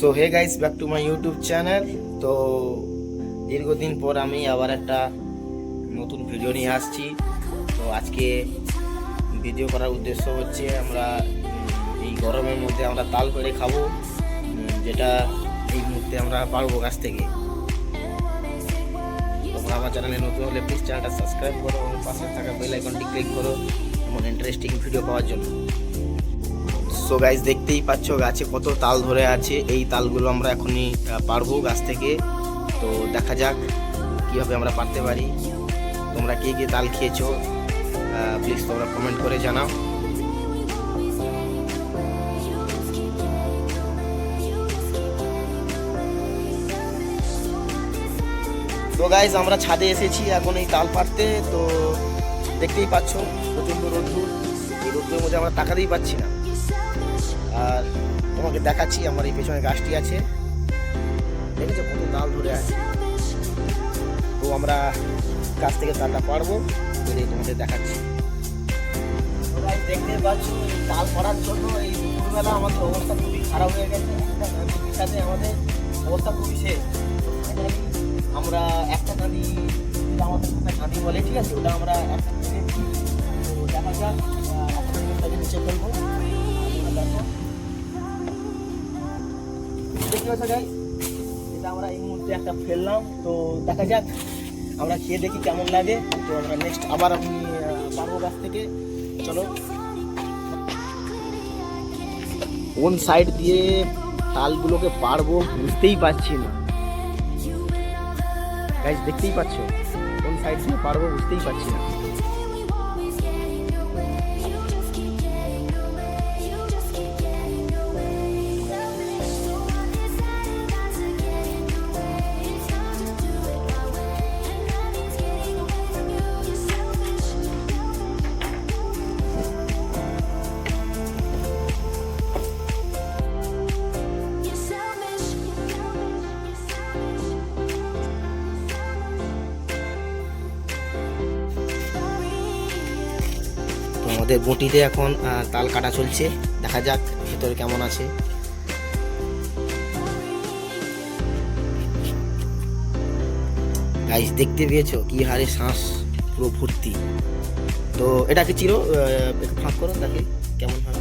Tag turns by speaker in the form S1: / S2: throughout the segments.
S1: So hey guys back to my YouTube channel তো, দীর্ঘদিন পর আমি আবার একটা নতুন ভিডিও নিয়ে আসছি। তো, আজকে ভিডিও করার উদ্দেশ্য হচ্ছে আমরা এই গরমের মধ্যে আমরা তাল করে খাব যেটা এই মুহূর্তে আমরা পারব গাছ থেকে। তোমরা আমার চ্যানেলে নতুন হলে প্লিজ চ্যানেলটা সাবস্ক্রাইব করো এবং পাশে থাকা বেল আইকনটি ক্লিক করো, এমন ইন্টারেস্টিং ভিডিও পাওয়ার জন্য। সো গাইজ দেখতেই পাচ্ছ গাছে কত তাল ধরে আছে। এই তালগুলো আমরা এখনই পারব গাছ থেকে। তো দেখা যাক কীভাবে আমরা পারতে পারি। তোমরা কে কে তাল খেয়েছো? প্লিজ তোমরা কমেন্ট করে জানাও। তো গাইজ আমরা ছাদে এসেছি এখন এই তাল পারতে তো দেখতেই পাচ্ছ, প্রচণ্ড রোদ্দুর। এই রোদ্দুরের মধ্যে আমরা টাকাতেই পাচ্ছি না। আর তোমাকে দেখাচ্ছি, আমার এই পেছনে গাছটি আছে। দেখেছ কত তাল ধরে আছে? তো আমরা গাছ থেকে তালটা পারব পেরে তোমাদের দেখাচ্ছি। দেখতে পাচ্ছ, তাল পড়ার জন্য এই দুপুরবেলা আমাদের অবস্থা খুবই খারাপ হয়ে গেছে। সাথে আমাদের অবস্থা খুবই শেষ আমরা একটা যেটা আমাদের একটা কাঁদি বলে, ঠিক আছে? ওটা আমরা একটা দেখা যাক নিচে ফেলব এটা আমরা এই মুহূর্তে একটা ফেললাম, তো দেখা যাক, আমরা খেয়ে দেখি কেমন লাগে। তো আমরা নেক্সট আবার আমি পারব গাছ থেকে। চলো। কোন সাইড দিয়ে তালগুলোকে পারব বুঝতেই পারছি না। গাইজ দেখতেই পাচ্ছ? কোন সাইড দিয়ে পারব বুঝতেই পারছি না। আমাদের বটিতে এখন তাল কাটা চলছে। দেখা যাক ভেতরে কেমন আছে। গাইস দেখতে পেয়েছ? কি হারে শ্বাস, পুরো ভর্তি। তো এটাকে চিরো? ফাঁক করো তাকে। কেমন হয়?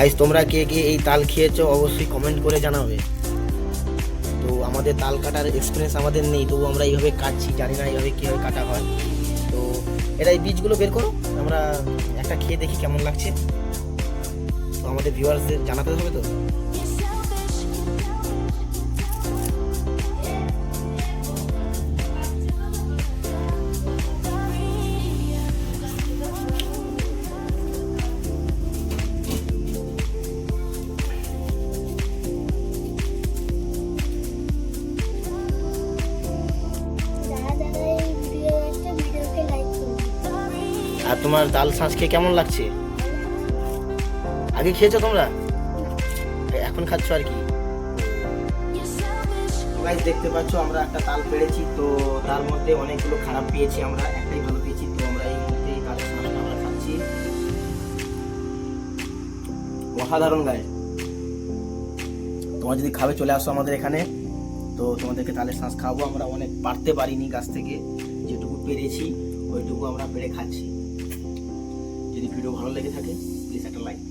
S1: গাইস তোমরা কে কে এই তাল খেয়েছো অবশ্যই কমেন্ট করে জানাবে। তো আমাদের তাল কাটার এক্সপিরিয়েন্স আমাদের নেই, তবু আমরা এইভাবে কাটছি, জানি না এইভাবে কীভাবে কাটা হয়। তো এটা এই বীজগুলো বের করো, আমরা একটা খেয়ে দেখি কেমন লাগছে। তো আমাদের ভিউয়ার্সদের জানাতে হবে তো? তোমার ডাল শাঁস খেয়ে কেমন লাগছে? আগে খেয়েছো তোমরা? এখন খাচ্ছ আর কি? গাইজ দেখতে পাচ্ছ, আমরা একটা তাল পেড়েছি, তো তার মধ্যে অনেকগুলো খারাপ পেয়েছি আমরা, একটাই ভালো পেয়েছি, তো আমরা এই মুহূর্তে এই তালের শাঁসটা আমরা খাচ্ছি। অসাধারণ গায়ে তোমরা যদি খাবে, চলে আসো আমাদের এখানে। তো তোমাদেরকে তালের শাঁস খাওয়াবো, আমরা অনেক পারতে পারিনি গাছ থেকে, যেটুকু পেরেছি, ওইটুকু আমরা পেরে খাচ্ছি। যদি ভিডিও ভালো লেগে থাকে প্লিজ একটা লাইক